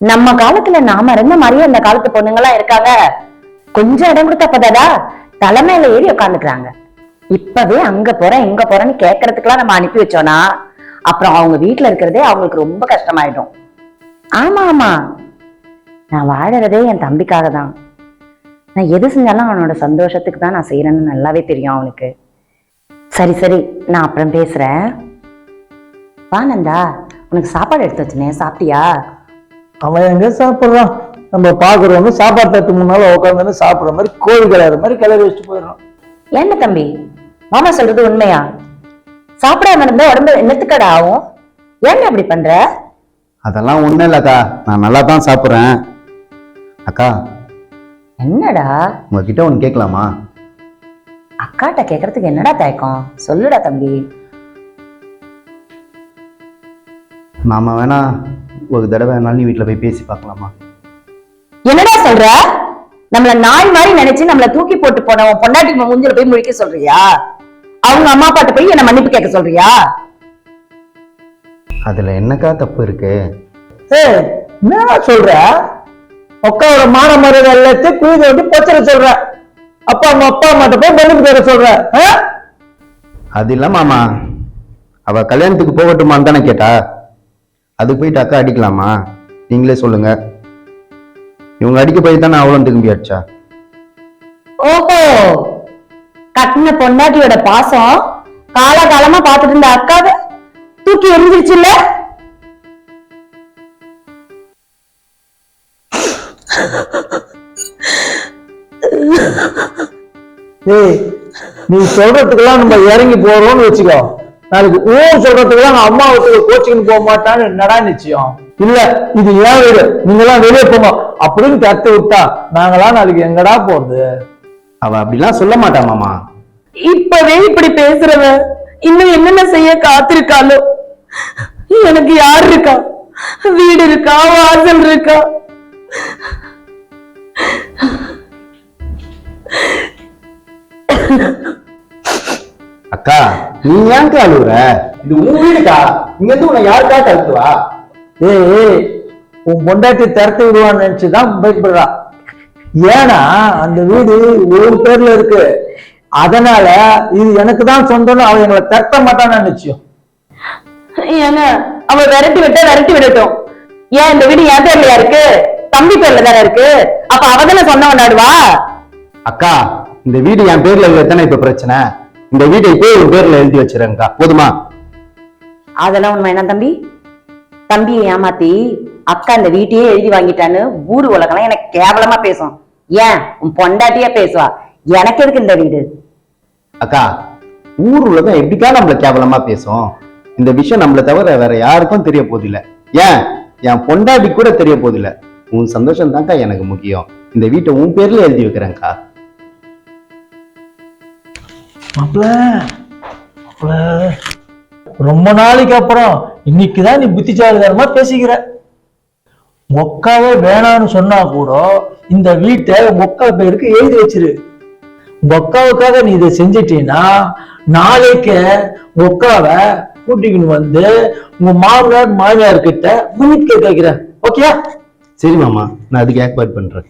நம்ம காலத்துல நாம இருந்த மாதிரியே இந்த காலத்து பொண்ணுங்களா இருக்காங்க? கொஞ்சம் இடம் கொடுத்தா பதாதா? தலைமையில ஏறி உட்காந்துக்கிறாங்க இப்பவே அங்க போறேன் இங்க போறேன்னு கேட்கறதுக்கெல்லாம் நம்ம அனுப்பி வச்சோம்னா அப்புறம் அவங்க வீட்டுல இருக்கிறதே அவங்களுக்கு ரொம்ப கஷ்டமாயிடும். ஆமா ஆமா. நான் வாழறதே என் தம்பிக்காக தான். நான் எது செஞ்சாலும் அவனோட சந்தோஷத்துக்கு தான் நான் செய்யறேன்னு நல்லாவே தெரியும் அவனுக்கு. சரி சரி. நான் அப்புறம் பேசுறேன். வா நந்தா. உனக்கு சாப்பாடு எடுத்து வச்சனே சாப்பிட்டியா? அவன் எங்க சாப்பிடுறான்? நம்ம பாக்குறவங்க சாப்பாடு தட்டு முன்னால உட்காந்து சாப்பிடுற மாதிரி கோழி கிளற மாதிரி கிளறி வச்சுட்டு போயிடுறான். என்ன தம்பி மாமா சொல்றது உண்மையா? சாப்பிடாம இருந்தா உடம்பு என்னத்துக்கடா ஆகும்? ஏன் அப்படி பண்ற? அதெல்லாம் ஒண்ணும் இல்லக்கா நான் நல்லா தான் சாப்பிட்றேன். அக்கா என்னடா? உங்ககிட்ட ஒன்று கேட்கலாமா? அக்காட்ட கேக்குறதுக்கு என்னடா தயக்கம்? சொல்லுடா தம்பி. நாம வேணா ஒரு தடவை நளினி வீட்டில் போய் பேசி பார்க்கலாமா? என்னடா சொல்ற? நம்மள நாய் மாதிரி நினைச்சு நம்மள தூக்கி போட்டு போன பொண்டாட்டி மூஞ்சில போய் முழிக்க சொல்றியா? அவங்க அம்மா அப்பாட்ட போய் என்ன மன்னிப்பு கேட்க சொல்றியா? அதுல என்னக்கா தப்பு இருக்கு? என்ன சொல்ற? அக்காவோட மான மரியாதை எல்லாத்தையும் குழி தோண்டி பச்சரை சொல்ற. அப்பா அவங்க அப்பா அம்மாட்ட போய் மன்னிப்பு கேட்க சொல்ற? அது இல்ல மாமா. அவ கல்யாணத்துக்கு போகட்டுமான்னு தானே கேட்டா? அதுக்கு போயிட்டு அக்கா அடிக்கலாமா? நீங்களே சொல்லுங்க. இவங்க அடிக்க போய் தானே அவ்வளோ திரும்பி அடிச்சா? ஓஹோ! கட்டின பொண்டாட்டியோட பாசம் காலகாலமா பாத்துட்டு இருந்த அக்காவை தூக்கி எரிஞ்சிருச்சுல்ல ஏய் நீ சொல்றதுக்கெல்லாம் நம்ம இறங்கி போறோம்னு வச்சுக்கோ. நாளைக்கு ஊர் சொல்றதுக்கெல்லாம் நான் அம்மா வீட்டுக்கு கோச்சிங் போக மாட்டான்னு என்னடா நிச்சயம்? இல்ல இது ஏன் வீடு? நீங்க எல்லாம் வெளியே போங்க அப்படின்னு கத்து விட்டா நாங்களாம் நாளைக்கு எங்கடா போறது? அவ அப்படிலாம் சொல்ல மாட்டா மாமா. இப்பவே இப்படி பேசுறவ இன்னும் என்னென்ன செய்ய காத்திருக்காளோ? எனக்கு யார் இருக்கா? வீடு இருக்கா? வாசல் இருக்கா? அக்கா நீ ஏன்க்கா அழுகுற இது உன் வீடுக்கா? இங்க இருந்து உன்னை யாருக்கா கழுத்துவா ஏய் ஏய், உன் பொண்டாட்டி திறத்து விடுவான்னு நினைச்சுதான் பயப்படுறா. ஏன்னா அந்த வீடு ஒரு பேர்ல இருக்கு. அதனால இது எனக்கு தான் சொந்தம்னு அவன் எங்களை திறத்த மாட்டான்னு நிச்சயம் ஏங்க அவ விரட்டி விட்டா விரட்டி விடட்டும். ஏன் இந்த வீடு என் பேர்லயா இருக்கு? தம்பி பேர்ல தானே இருக்கு? அப்ப அவ தானே சொன்ன கொண்டாடுவா? அக்கா இந்த வீடு என் பேர்ல இல்ல தானே இப்ப பிரச்சனை. இந்த வீட்டை இப்போ உன் பேர்ல எழுதி வச்சிருக்கா போதுமா? அதெல்லாம் உண்மை என்ன தம்பி? தம்பியை ஏமாத்தி அக்கா இந்த வீட்டையே எழுதி வாங்கிட்டான்னு ஊர் உலகம்லாம் எனக்கு கேவலமா பேசும் ஏன்? உன் பொண்டாட்டியா பேசுவா. எனக்கு எதுக்கு இந்த வீடு? அக்கா ஊர் உலகம் எப்படிக்கா நம்மள கேவலமா பேசும்? இந்த விஷயம் நம்மள தவிர வேற யாருக்கும் தெரிய போதில்ல. ஏன்? என் பொண்டாட்டி கூட தெரிய போதில்ல. உன் சந்தோஷம் தான்க்கா எனக்கு முக்கியம். இந்த வீட்டை உன் பேர்ல எழுதி வைக்கிறேன்க்கா. மாப்பிள ரொம்ப நாளைக்கு அப்புறம் இன்னைக்கு தான் நீ புத்திசாலிதனமா பேசிக்கிற. மொக்காவே வேணான்னு சொன்னா கூட இந்த வீட்டை மொக்கா பேருக்கு எழுதி வச்சிரு. மொக்காவுக்காக நீ இதை செஞ்சிட்டீன்னா நாளைக்கு மொக்காவை கூட்டிக்கின்னு வந்து உங்க மாமனார் மாமியார் கிட்ட மன்னிப்பு கேட்கிறேன் ஓகேயா? ஓகே சரி மாமா நான் அதுக்கு ஏற்பாடு பண்றேன்.